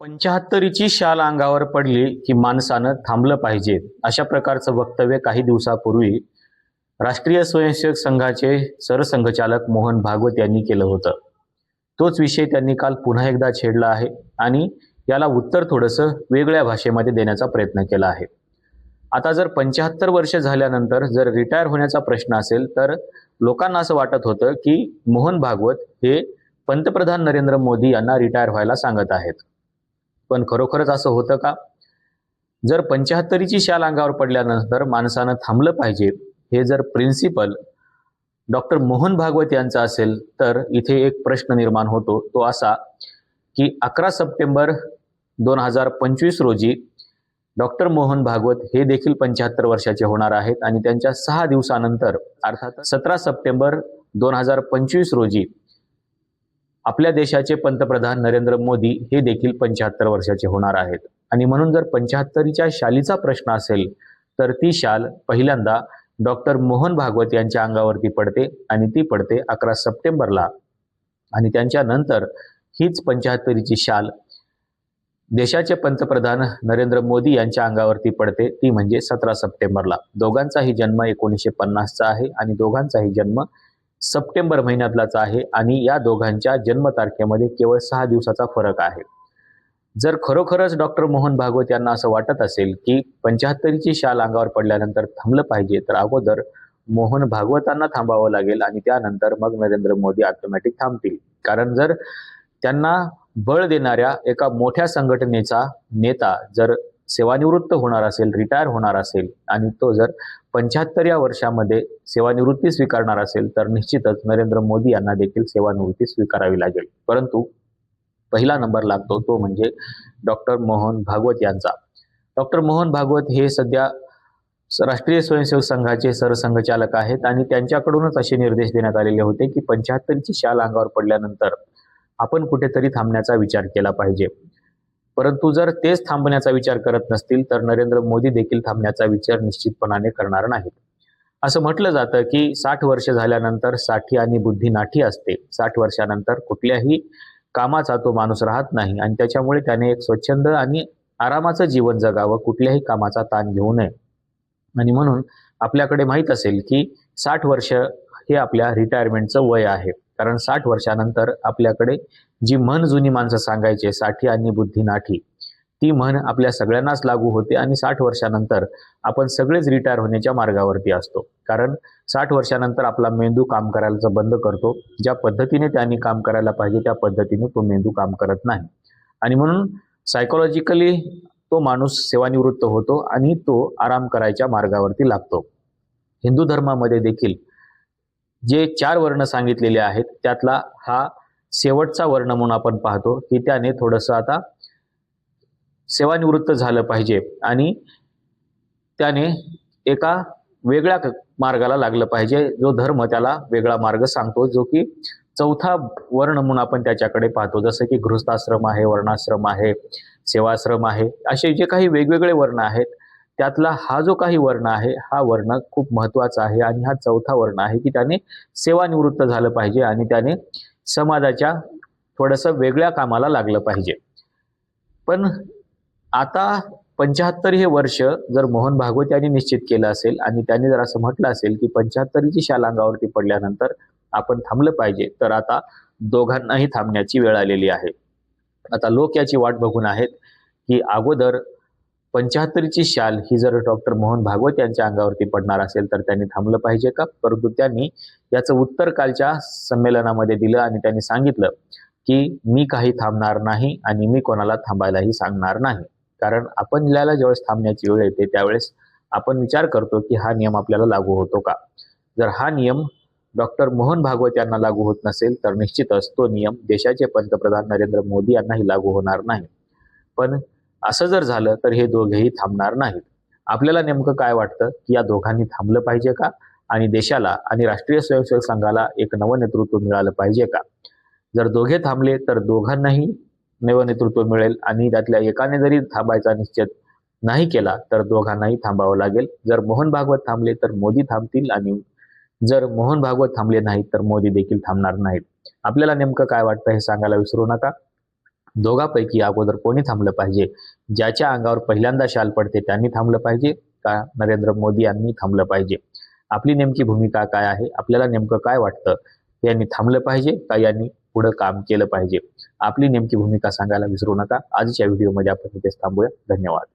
पंचाहत्तरीची शाल अंगावर पडली की माणसानं थांबलं पाहिजे अशा प्रकारचं वक्तव्य काही दिवसापूर्वी राष्ट्रीय स्वयंसेवक संघाचे सरसंघचालक मोहन भागवत यांनी केलं होतं. तोच विषय त्यांनी काल पुन्हा एकदा छेडला आहे आणि याला उत्तर थोडंसं वेगळ्या भाषेमध्ये देण्याचा प्रयत्न केला आहे. आता जर पंच्याहत्तर वर्ष झाल्यानंतर जर रिटायर होण्याचा प्रश्न असेल तर लोकांना असं वाटत होतं की मोहन भागवत हे पंतप्रधान नरेंद्र मोदी यांना रिटायर व्हायला सांगत आहेत. पण खरोखरच असं होतं का? जर पंच्याहत्तरीची शाल अंगावर पडल्यानंतर माणसानं थांबलं पाहिजे हे जर प्रिन्सिपल डॉक्टर मोहन भागवत यांचा असेल तर इथे एक प्रश्न निर्माण होतो तो असा की अकरा सप्टेंबर दोन हजार पंचवीस रोजी डॉक्टर मोहन भागवत हे देखील पंच्याहत्तर वर्षाचे होणार आहेत आणि त्यांच्या सहा दिवसानंतर अर्थात सतरा सप्टेंबर दोन हजार पंचवीस रोजी आपल्या देशाचे पंतप्रधान नरेंद्र मोदी हे देखील पंच्याहत्तर वर्षाचे होणार आहेत. आणि म्हणून जर पंच्याहत्तरीच्या शालीचा प्रश्न असेल तर ती शाल पहिल्यांदा डॉक्टर मोहन भागवत यांच्या अंगावरती पडते आणि ती पडते अकरा सप्टेंबरला. आणि त्यांच्यानंतर हीच पंच्याहत्तरीची शाल देशाचे पंतप्रधान नरेंद्र मोदी यांच्या अंगावरती पडते ती म्हणजे सतरा सप्टेंबरला. दोघांचाही जन्म एकोणीसशे पन्नासचा आहे आणि दोघांचाही जन्म सप्टेंबर महिन्यातलाच आहे आणि या दोघांच्या जन्मतारखेमध्ये केवळ सहा दिवसाचा फरक आहे. जर खरोखरच डॉक्टर मोहन भागवत यांना असं वाटत असेल की पंच्याहत्तरीची शाल अंगावर पडल्यानंतर थांबलं पाहिजे तर अगोदर मोहन भागवतांना थांबावं लागेल आणि त्यानंतर मग नरेंद्र मोदी ऑटोमॅटिक थांबतील. कारण जर त्यांना बळ देणाऱ्या एका मोठ्या संघटनेचा नेता जर सेवानिवृत्त होणार असेल रिटायर होणार असेल आणि तो जर पंच्याहत्तर या वर्षामध्ये सेवानिवृत्ती स्वीकारणार असेल तर निश्चितच नरेंद्र मोदी यांना देखील सेवानिवृत्ती स्वीकारावी लागेल. परंतु पहिला नंबर लागतो तो म्हणजे डॉक्टर मोहन भागवत यांचा. डॉक्टर मोहन भागवत हे सध्या स- राष्ट्रीय स्वयंसेवक संघाचे सरसंघचालक आहेत आणि त्यांच्याकडूनच असे निर्देश देण्यात आलेले होते की पंच्याहत्तरची शाल अंगावर पडल्यानंतर आपण कुठेतरी थांबण्याचा विचार केला पाहिजे. परंतु जर तेच थांबण्याचा विचार करत नसतील तर नरेंद्र मोदी देखील थांबण्याचा विचार निश्चितपणाने करणार नाहीत. असं म्हटलं जातं की साठ वर्ष झाल्यानंतरसाठी आणि बुद्धी नाठी असते. साठ वर्षानंतर कुठल्याही कामाचा तो माणूस राहत नाही आणि त्याच्यामुळे त्याने एक स्वच्छंद आणि आरामाचं जीवन जगावं कुठल्याही कामाचा ताण घेऊ नये. आणि म्हणून आपल्याकडे माहीत असेल की साठ वर्ष हे आपल्या रिटायरमेंटचं वय आहे. कारण साठ वर्षानंतर आपल्याकडे जी म्हण जुनी माणसं सांगायचे साठी आणि बुद्धी नाठी ती म्हण आपल्या सगळ्यांनाच लागू होते आणि साठ वर्षानंतर आपण सगळेच रिटायर होण्याच्या मार्गावरती असतो. कारण साठ वर्षानंतर आपला मेंदू काम करायला बंद करतो. ज्या पद्धतीने त्यांनी काम करायला पाहिजे त्या पद्धतीने तो मेंदू काम करत नाही. आणि म्हणून सायकोलॉजिकली तो माणूस सेवानिवृत्त होतो आणि तो आराम करायच्या मार्गावरती लागतो. हिंदू धर्मामध्ये देखील जे चार वर्ण सांगितलेले आहेत त्यातला हा शेवटचा वर्ण म्हणून आपण पाहतो की त्याने थोडंसं आता सेवानिवृत्त झालं पाहिजे आणि त्याने एका वेगळ्या मार्गाला लागलं पाहिजे. जो धर्म त्याला वेगळा मार्ग सांगतो जो की चौथा वर्ण म्हणून आपण त्याच्याकडे पाहतो. जसं की गृहस्थाश्रम आहे वर्णाश्रम आहे सेवाश्रम आहे असे जे काही वेगवेगळे वर्ण आहेत त्यातला हा जो काही वर्ण आहे हा वर्ण खूप महत्त्वाचा आहे आणि हा चौथा वर्ण आहे की त्याने सेवानिवृत्त झालं पाहिजे आणि त्याने समाजाच्या थोडंसं वेगळ्या कामाला लागलं पाहिजे. पण आता पंच्याहत्तर हे वर्ष जर मोहन भागवत यांनी निश्चित केलं असेल आणि त्यांनी जर असं म्हटलं असेल की पंच्याहत्तरीची शाल अंगावरती पडल्यानंतर आपण थांबलं पाहिजे तर आता दोघांनाही थांबण्याची वेळ आलेली आहे. आता लोक याची वाट बघून आहेत की अगोदर पंच्याहत्तरीची शाल ही जर डॉक्टर मोहन भागवत यांच्या अंगावरती पडणार असेल तर त्यांनी थांबलं पाहिजे का? परंतु त्यांनी याचं उत्तर कालच्या संमेलनामध्ये दिलं आणि त्यांनी सांगितलं की मी काही थांबणार नाही आणि मी कोणाला थांबायलाही सांगणार नाही. कारण आपण ज्याला ज्यावेळेस थांबण्याची वेळ येते त्यावेळेस आपण विचार करतो की हा नियम आपल्याला लागू होतो का? जर हा नियम डॉक्टर मोहन भागवत यांना लागू होत नसेल तर निश्चितच तो नियम देशाचे पंतप्रधान नरेंद्र मोदी यांनाही लागू होणार नाही. पण असं जर झालं तर हे दोघेही थांबणार नाहीत. आपल्याला नेमकं काय वाटतं? की या दोघांनी थांबलं पाहिजे का? आणि देशाला आणि राष्ट्रीय स्वयंसेवक संघाला एक नवं नेतृत्व मिळालं पाहिजे का? जर दोघे थांबले तर दोघांनाही नवं नेतृत्व मिळेल आणि त्यातल्या एकाने जरी थांबायचा निश्चय नाही केला तर दोघांनाही थांबावं लागेल. जर मोहन भागवत थांबले तर मोदी थांबतील आणि जर मोहन भागवत थांबले नाहीत तर मोदी देखील थांबणार नाहीत. आपल्याला नेमकं काय वाटतं हे सांगायला विसरू नका. दोघापैकी अगोदर कोणी थांबलं पाहिजे? ज्याच्या अंगावर पहिल्यांदा शाल पडते त्यांनी थांबलं पाहिजे का? नरेंद्र मोदी यांनी थांबलं पाहिजे. आपली नेमकी भूमिका काय आहे आपल्याला नेमकं काय वाटतं यांनी थांबलं पाहिजे का यांनी पुढं काम केलं पाहिजे? आपली नेमकी भूमिका सांगायला विसरू नका. आजच्या व्हिडिओमध्ये आपण इथेच थांबूया. धन्यवाद.